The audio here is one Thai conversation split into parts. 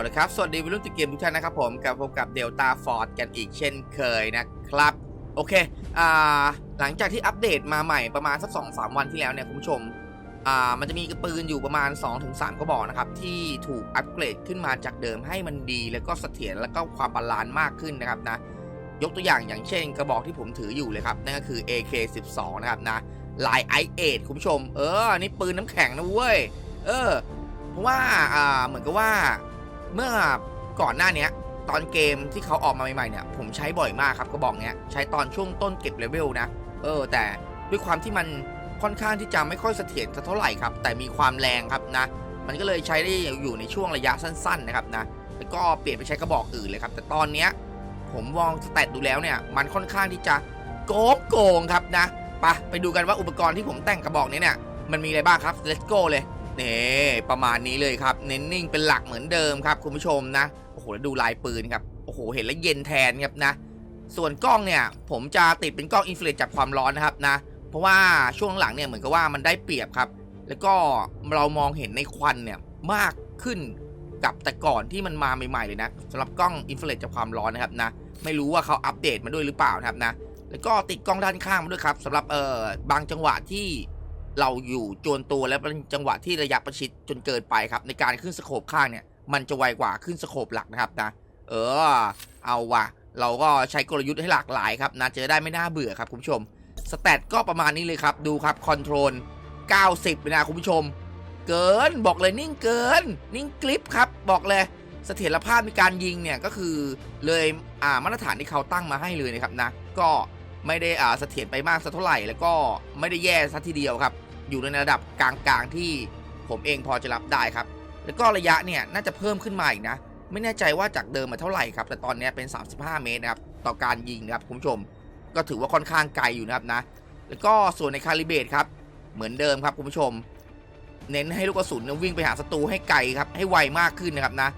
เอาเลยครับ สวัสดีวัยรุ่นติดเกมทุกท่านนะครับผมกับพบกับเดลต้าฟอร์ดกันอีกเช่นเคยนะครับ โอเคอ่าหลังจากที่อัปเดตมาใหม่ประมาณสัก2-3วันที่แล้วเนี่ยคุณผู้ชมอ่ามันจะมีกระปืนอยู่ประมาณ 2-3 กระบอกนะครับ ที่ถูกอัปเกรดขึ้นมาจากเดิมให้มันดี แล้วก็เสถียรแล้วก็ความบาลานซ์มากขึ้นนะครับนะยกตัวอย่างอย่างเช่น กระบอกที่ผมถืออยู่เลยครับ นั่นก็คือ AK12 นะครับนะลาย i8 คุณผู้ชม เออนี่ปืนน้ำแข็งนะเว้ยเออเพราะว่าอ่าเหมือนกับว่า เมื่อก่อนหน้านี้ตอนเกมที่เขาออกมาใหม่ๆเนี่ยผมใช้บ่อยมากครับกระบอกเนี้ยใช้ตอนช่วงต้นเก็บเลเวลนะเออ แต่ด้วยความที่มันค่อนข้างที่จะไม่ค่อยเสถียรเท่าไหร่ครับ แต่มีความแรงครับนะ มันก็เลยใช้ได้อยู่ในช่วงระยะสั้น ๆ นะครับนะแล้วก็เปลี่ยนไปใช้กระบอกอื่นเลยครับ แต่ตอนเนี้ยผมมองสแตทดูแล้วเนี่ย มันค่อนข้างที่จะโกงโกงครับนะไปไปดูกันว่าอุปกรณ์ที่ผมแต่งกระบอกนี้เนี่ยมันมีอะไรบ้างครับ let's go เลย นี่ประมาณนี้เลยครับ เน้นนิ่งเป็นหลักเหมือนเดิมครับ คุณผู้ชมนะ โอ้โหแล้วดูลายปืนครับ โอ้โห เห็นแล้วเย็นแทนครับนะ ส่วนกล้องเนี่ย ผมจะติดเป็นกล้องอินฟลูเรนจากความร้อนนะครับนะ เพราะว่าช่วงหลังเนี่ยเหมือนกับว่ามันได้เปรียบครับ แล้วก็เรามองเห็นในควันเนี่ยมากขึ้นกับแต่ก่อนที่มันมาใหม่ๆเลยนะสำหรับกล้องอินฟลูเรนจากความร้อนนะครับนะ ไม่รู้ว่าเขาอัปเดตมาด้วยหรือเปล่านะครับนะ แล้วก็ติดกล้องด้านข้างมาด้วยครับสำหรับเอ่อบางจังหวะที่ เราอยู่โจนตัวและเป็นจังหวะที่ระยะประชิดจนเกินไปครับ ในการขึ้นสโคปข้างเนี่ย มันจะไวกว่าขึ้นสโคปหลักนะครับนะ เออ เอาว่ะ เราก็ใช้กลยุทธ์ให้หลากหลายครับนะเจอได้ไม่น่าเบื่อครับคุณผู้ชม สแตทก็ประมาณนี้เลยครับ ดูครับคอนโทรล 90เลยนะคุณผู้ชม เกินบอกเลยนิ่งเกิน นิ่งกลิปครับ บอกเลยเสถียรภาพในการยิงเนี่ยก็คือเลยอ่ามาตรฐานที่เขาตั้งมาให้เลยนะครับนะ ก็ไม่ได้อ่าเสถียรไปมากสักเท่าไหร่ แล้วก็ไม่ได้แย่สักทีเดียวครับ อยู่ในระดับกลางๆที่ผมเองพอจะรับได้ครับ แล้วก็ระยะเนี่ยน่าจะเพิ่มขึ้นมาอีกนะ ไม่แน่ใจว่าจากเดิมมาเท่าไหร่ครับ แต่ตอนนี้เป็น 35 เมตรนะครับต่อการยิงนะครับคุณผู้ชม ก็ถือว่าค่อนข้างไกลอยู่นะครับนะ แล้วก็ส่วนในคาลิเบตครับ เหมือนเดิมครับคุณผู้ชม เน้นให้ลูกกระสุนวิ่งไปหาศัตรูให้ไกลครับให้ไวมากขึ้นนะครับนะ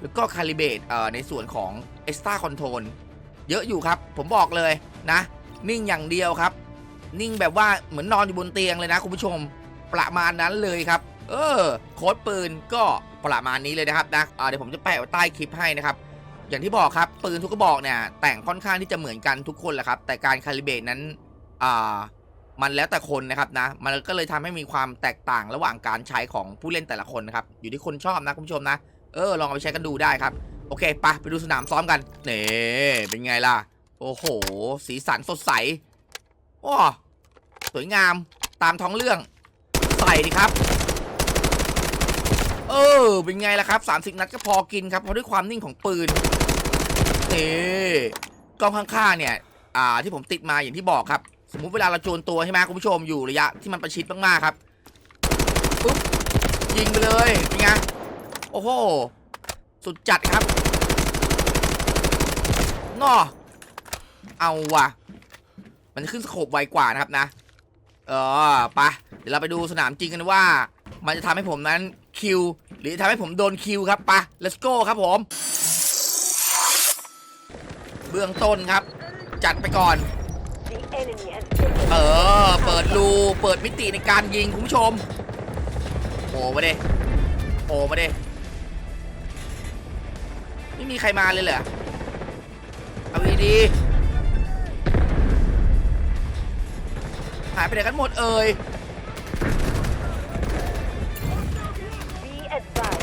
แล้วก็คาลิเบตเอ่อในส่วนของ Extra Control เยอะอยู่ครับ ผมบอกเลยนะ นิ่งอย่างเดียวครับ นิ่งแบบว่าเหมือนนอนอยู่บนเตียงเลยนะคุณผู้ชม ประมาณนั้นเลยครับ เออ โค้ดปืนก็ประมาณนี้เลยนะครับนะอ่าเดี๋ยวผมจะแปะไว้ใต้คลิปให้นะครับ อย่างที่บอกครับ ปืนทุกกระบอกเนี่ย แต่งค่อนข้างที่จะเหมือนกันทุกคนแหละครับ แต่การคาลิเบตนั้นอ่ามันแล้วแต่คนนะครับนะ มันก็เลยทำให้มีความแตกต่างระหว่างการใช้ของผู้เล่นแต่ละคนนะครับ อยู่ที่คนชอบนะคุณผู้ชมนะ เออ ลองเอาไปใช้กันดูได้ครับ โอเคไปไปดูสนามซ้อมกัน เนี่เป็นไงล่ะ โอ้โห สีสันสดใสโอ้ สวยงามตามท้องเรื่อง ใส่ดิครับ เออ เป็นไงล่ะครับ 30 นัดก็พอกินครับ เพราะด้วยความนิ่งของปืนนี่กล้องข้างๆเนี่ยอ่าที่ผมติดมาอย่างที่บอกครับ สมมุติเวลาเราโจรตัวใช่ไหมคุณผู้ชมอยู่ระยะที่มันประชิดมากๆครับปุ๊บยิงไปเลยเป็นไงโอ้โหสุดจัดครับนอเอาว่ะ มันขึ้นสโคปไวกว่านะครับนะ เออไปะเดี๋ยวเราไปดูสนามจริงกันว่า มันจะทำให้ผมนั้นคิว หรือทำให้ผมโดนคิวครับไปะ let's go ครับผม เบื้องต้นครับ จัดไปก่อน เออ เปิดรู เปิดมิติในการยิงคุณผู้ชมโผล่มาเด้โผล่มาเด้ไม่มีใครมาเลยเหรอเอาดีๆายไปไหนกันหมดเอ่ย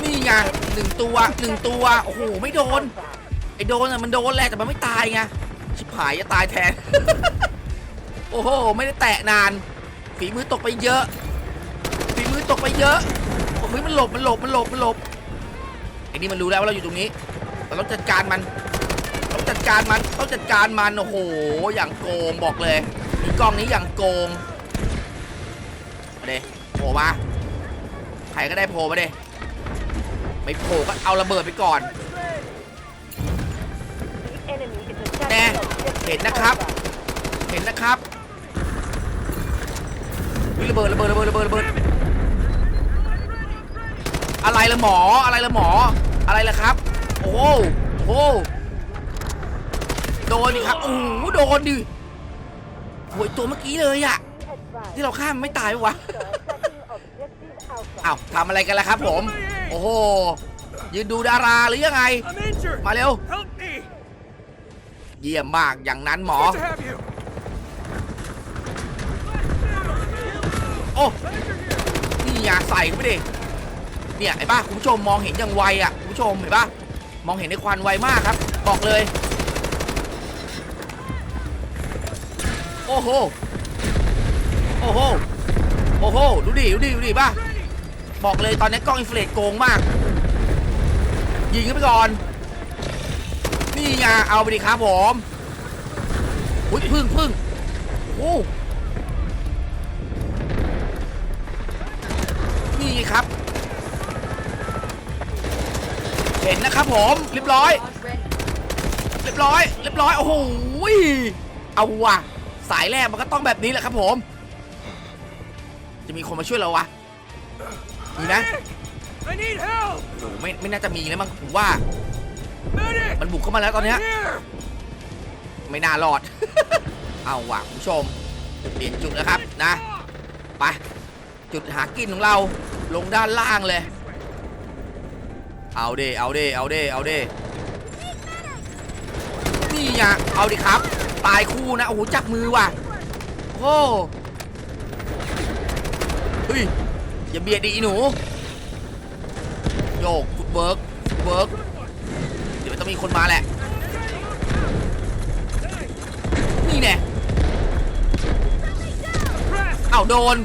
นี่ไงหนึ่งตัวหนึ่งตัวโอ้โหไม่โดนไอ้โดนอะมันโดนแหละแต่มันไม่ตายไงชิบหายจะตายแทน โอ้โหไม่ได้แตะนาน ฝีมือตกไปเยอะ ฝีมือตกไปเยอะโอ้โหมันหลบมันหลบมันหลบมันหลบไอ้นี่มันรู้แล้วว่าเราอยู่ตรงนี้เราต้องจัดการมันต้องจัดการมันต้องจัดการมันโอ้โหอย่างโกงบอกเลยมีกล้องนี้อย่างโกง มาเดโผล่มาใครก็ได้โผล่มาเดไม่โผล่ก็เอาระเบิดไปก่อน The enemy is แน่ attacking objective เห็นนะครับ Alpha. เห็นนะครับวิระเบิดระเบิดระเบิดระเบิดระเบิดอะไรละหมออะไรละหมออะไรละครับ โอ้โหโอ้โหโดนดิครับโอ้โหโดนดิโหยตัวเมื่อกี้เลยอะ Be advised. ที่เราฆ่ามันไม่ตายปะวะ Attacking objective Alpha. อ้าวทำอะไรกันล่ะครับผม โอ้โห ยืนดูดาราหรือยังไง I'm injured. มาเร็ว Help me. เยี่ยมมากอย่างนั้นหมอ Good to have you. โอ้นี่อย่าใส่เข้าไปดิ เนี่ยไอ้บ้าคุณผู้ชมมองเห็นอย่างไวอะคุณผู้ชมเห็นปะมองเห็นในควันไวมากครับ บอกเลย โอ้โห โอ้โห โอ้โห ดูดิ ดูดิ ดูดิป่ะ บอกเลยตอนนี้กล้องอินฟลเลตโกงมาก ยิงขึ้นไปก่อน นี่ไงเอาไปดิครับผมอุ้ยพึ่งพึ่งโอ้นี่ครับ เห็นนะครับผมเรียบร้อย เรียบร้อย เรียบร้อย โอ้โหยเอาว่ะ สายแรกมันก็ต้องแบบนี้แหละครับผม จะมีคนมาช่วยเราวะมีนะ I need help. โอ้โหไม่ไม่น่าจะมีแล้วมั้งผมว่า Medic. มันบุกเข้ามาแล้วตอนเนี้ย I'm here. ไม่น่ารอด เอาว่ะคุณผู้ชม เปลี่ยนจุดนะครับนะ ไป จุดหากินของเราลงด้านล่างเลย เอาเดเอาเดเอาเดเอาเดนี่ไงเอาดิครับ ตายคู่นะ โอ้โหจับมือว่ะ โอ้เฮ้ยอย่าเบียดดิอีหนู โยกฟุตเวิร์กฟุตเวิร์กเดี๋ยวมันต้องมีคนมาแหละ นี่แน่เอ้าโดน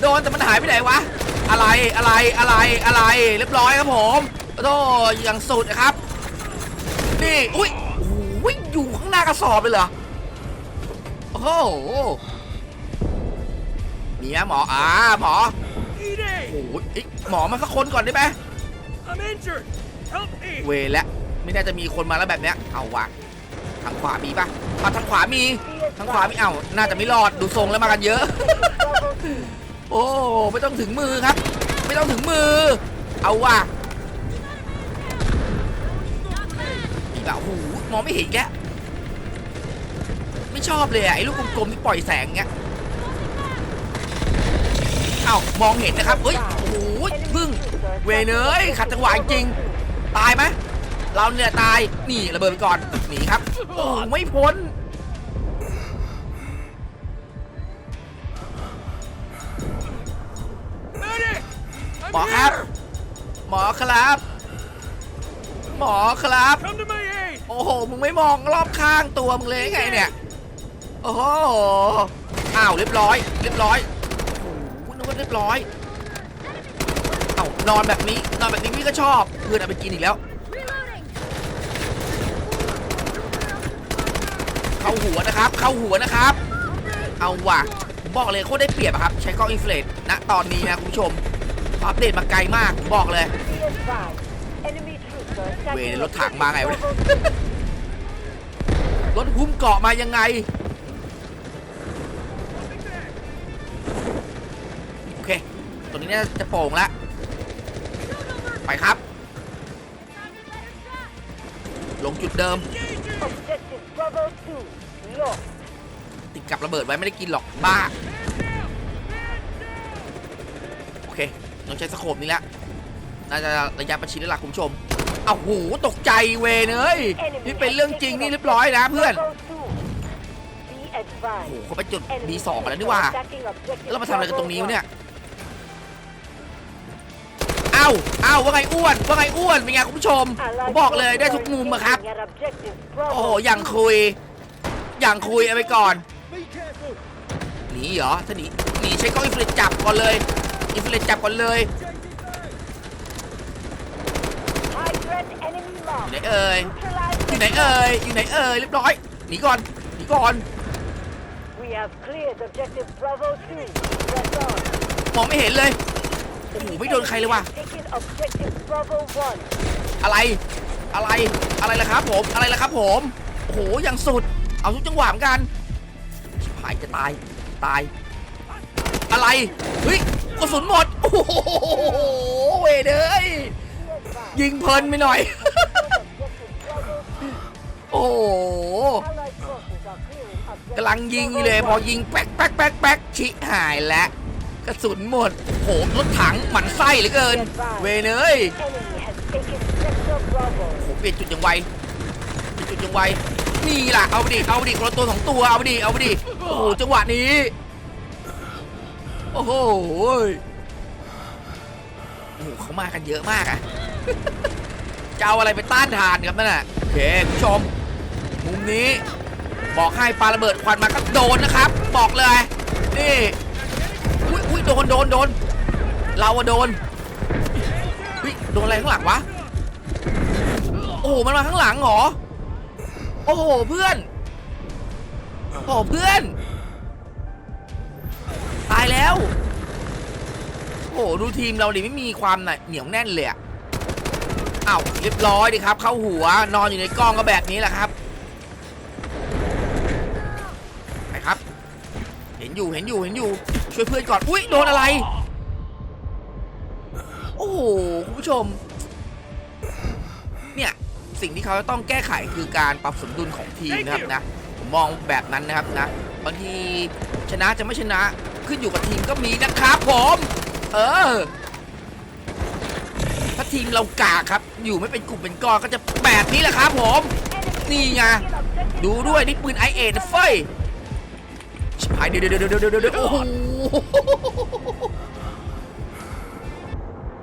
โดนแต่มันหายไปไหนวะ อะไรอะไรอะไรอะไร เรียบร้อยครับผมโอ้อย่างสุดนะครับ นี่ อุ้ยโอ้ยอยู่ข้างหน้ากระสอบเลยเหรอ โอ้โห นี่นะหมออ่าหมอโอ้ it. โหเอ๊ะหมอมาสักคนก่อนได้ไหมเวแล้วไม่น่าจะมีคนมาแล้วแบบเนี้ยเอาว่ะทางขวามีปะเอาทางขวามีทางขวามีเอ้าน่าจะไม่รอดดูทรงแล้วมากันเยอะ โอ้ไม่ต้องถึงมือครับ ไม่ต้องถึงมือ เอาว่ะอีกแบบโอ้โหมองไม่เห็นแกไม่ชอบเลยอะไอ้ลูกกลมๆที่ปล่อยแสงเงี้ย อ้ามองเห็นนะครับเฮ้ยโอ้โหพึ่งเวเนยขัดจังหวะจริง ตายไหมเราเนี่ยตายนี่ระเบิดไปก่อนหนีครับโอ้ไม่พ้นหมอครับ หมอครับ หมอครับ โอ้โห มึงไม่มองรอบข้างตัวมึงเลยไงเนี่ย โอ้โห อ้าวเรียบร้อย เรียบร้อย เรียบร้อย เอานอนแบบนี้ นอนแบบนี้พี่ก็ชอบเพื่อนเอาไปกินอีกแล้ว เข้าหัวนะครับ เข้าหัวนะครับ เอาว่ะผมบอกเลยโคตรได้เปรียบครับ ใช้กล้องอินฟลเลตณตอนนี้นะคุณผู้ชม อัปเดตมาไกลมากผมบอกเลย เวรรถถังมาไงวะรถหุ้มเกาะมายังไง ตรงนี้น่าจะโป่งแล้วไปครับ ลงจุดเดิม ติดกับระเบิดไว้ไม่ได้กินหรอกบ้า โอเคต้องใช้สโคปนี้แล้วน่าจะระยะประชิดแล้วล่ะคุณผู้ชมเอาหูตกใจเวเอ้ยนี่เป็นเรื่องจริงนี่เรียบร้อยนะเพื่อนโอ้โหเขาไปจุด B2 กันแล้วนี่ว่า แล้วมาทำอะไรกันตรงนี้เนี่ย อ้าเอ้าว่าไงอ้วน ว่าไงอ้วนเป็นไงคุณผู้ชม 1. ผมบอกเลยได้ทุกมุมอะครับ At objective โอ้โห Bravo อย่างคุย อย่างคุยเอาไปก่อน หนีเหรอถ้าหนี หนีใช้กล้องอินฟลูเอนจับก่อนเลย อินฟลูเอนจับก่อนเลย High threat enemy อยู่ lost. ไหนเอ่ย Neutralize อยู่ไหนเอ่ย อยู่ไหนเอ่ยเรียบร้อย หนีก่อน หนีก่อน We have cleared objective Bravo 2. Press on. มองไม่เห็นเลย โอ้โหไม่โดนใครเลยว่ะ อะไร อะไร อะไรล่ะครับผม อะไรล่ะครับผม โอ้โห อย่างสุด เอาทุกจังหวะเหมือนกันชิบหายจะตาย ตาย อะไร เฮ้ย กระสุนหมด โอ้โหเวยเอ้ยยิงเพลินไปหน่อย โอ้โหกำลังยิงอยู่เลย พอยิงแป๊กแป๊กแป๊กแป๊กชิหายแล้ว กระสุนหมดโหรถถังหมันไส้เหลือเกิน เวเนยโหเปลี่ยนจุดย่างไวเปลี่ยนจุดย่างไวนี่ล่ะเอาไปดิเอาไปดิคนละตัวสองตัวเอาไปดิเอาไปดิโอ้โหจังหวะนี้โอ้โหโอ้โหเขามากันเยอะมากอะจะเอาอะไรไปต้านทานครับนั่นน่ะโอเคคุณผู้ชมมุมนี้ บอกให้ปาระเบิดควันมาก็โดนนะครับ บอกเลย นี่ อุ้ยโดนโดนโดนเราอะโดนอุ้ยโดนอะไรข้างหลังวะโอ้โหมันมาข้างหลังเหรอโอ้โหเพื่อนโอ้โหเพื่อน ตายแล้วโอ้โหดูทีมเราดิไม่มีความหนเหนียวแน่นเลยอะอ้าวเรียบร้อยดิครับ เข้าหัวนอนอยู่ในกล้องก็แบบนี้แหละครับไปครับ เห็นอยู่เห็นอยู่เห็นอยู่ ช่วยเพื่อนก่อน อุ๊ยโดนอะไร โอ้โหคุณผู้ชม เนี่ย สิ่งที่เขาจะต้องแก้ไขคือการปรับสมดุลของทีมนะครับนะผมมองแบบนั้นนะครับนะ บางทีชนะจะไม่ชนะขึ้นอยู่กับทีมก็มีนะครับผม เออ ถ้าทีมเรากากครับ อยู่ไม่เป็นกลุ่มเป็นก้อนก็จะแบบนี้แหละครับผม นี่ไงดูด้วยนี่ปืนไอเอทเฟ้ย ชิบหายเดี๋ยวเดี๋ยวเดี๋ยวเดี๋ยวเดี๋ยวโอ้โห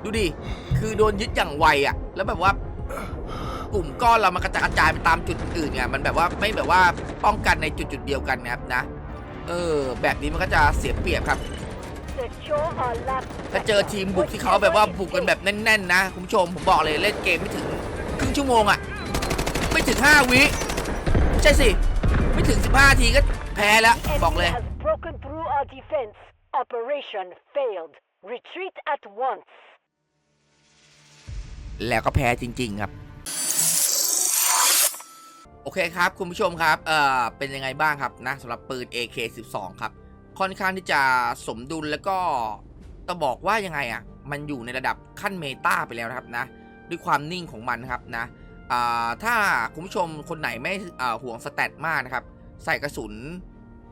ดูดิ คือโดนยึดอย่างไวอะแล้วแบบว่ากลุ่มก้อนเรามันกระจายกระจายไปตามจุดอื่นไงมันแบบว่าไม่แบบว่าป้องกันในจุดจุดๆเดียวกันนะครับนะ เออ แบบนี้มันก็จะเสียเปรียบครับ Secure our last ถ้าเจอทีมบุกที่เขาแบบว่าบุกกันแบบแน่นๆนะคุณผู้ชมผมบอกเลยเล่นเกมไม่ถึงครึ่งชั่วโมงอะไม่ถึง 5 วิไม่ใช่สิ ไม่ถึง 15 ทีก็ แพ้แล้วบอกเลย Enemy has broken through our defense. Operation failed. Retreat at once. แล้วก็แพ้จริง ๆ ครับ โอเคครับ คุณผู้ชมครับเอ่อเป็นยังไงบ้างครับนะสำหรับปืน AK12 ครับ ค่อนข้างที่จะสมดุลแล้วก็ต้องบอกว่ายังไงอะ มันอยู่ในระดับขั้นเมตาไปแล้วนะครับนะ ด้วยความนิ่งของมันครับนะอ่าถ้าคุณผู้ชมคนไหนไม่อ่าห่วงสแตทมากนะครับ ใส่กระสุน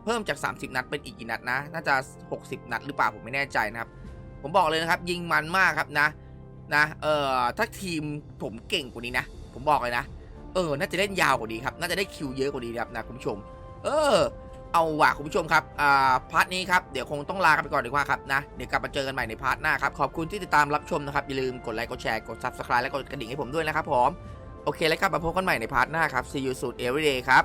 เพิ่มจาก 30 นัดเป็นอีกกี่นัดนะ น่าจะ 60 นัดหรือเปล่าผมไม่แน่ใจนะครับ ผมบอกเลยนะครับ ยิงมันมากครับนะนะเออถ้าทีมผมเก่งกว่านี้นะ ผมบอกเลยนะเออ น่าจะเล่นยาวกว่านี้ครับ น่าจะได้คิวเยอะกว่านี้ครับนะคุณผู้ชม เออ เอาว่ะคุณผู้ชมครับ อ่า พาร์ทนี้ครับ เดี๋ยวคงต้องลากันไปก่อนดีกว่าครับนะ เดี๋ยวกลับมาเจอกันใหม่ในพาร์ทหน้าครับ ขอบคุณที่ติดตามรับชมนะครับ อย่าลืมกดไลค์ กดแชร์ กด subscribe และกดกระดิ่งให้ผมด้วยนะครับผม โอเคแล้วกลับ มาพบกันใหม่ในพาร์ทหน้าครับ see you soon every day ครับ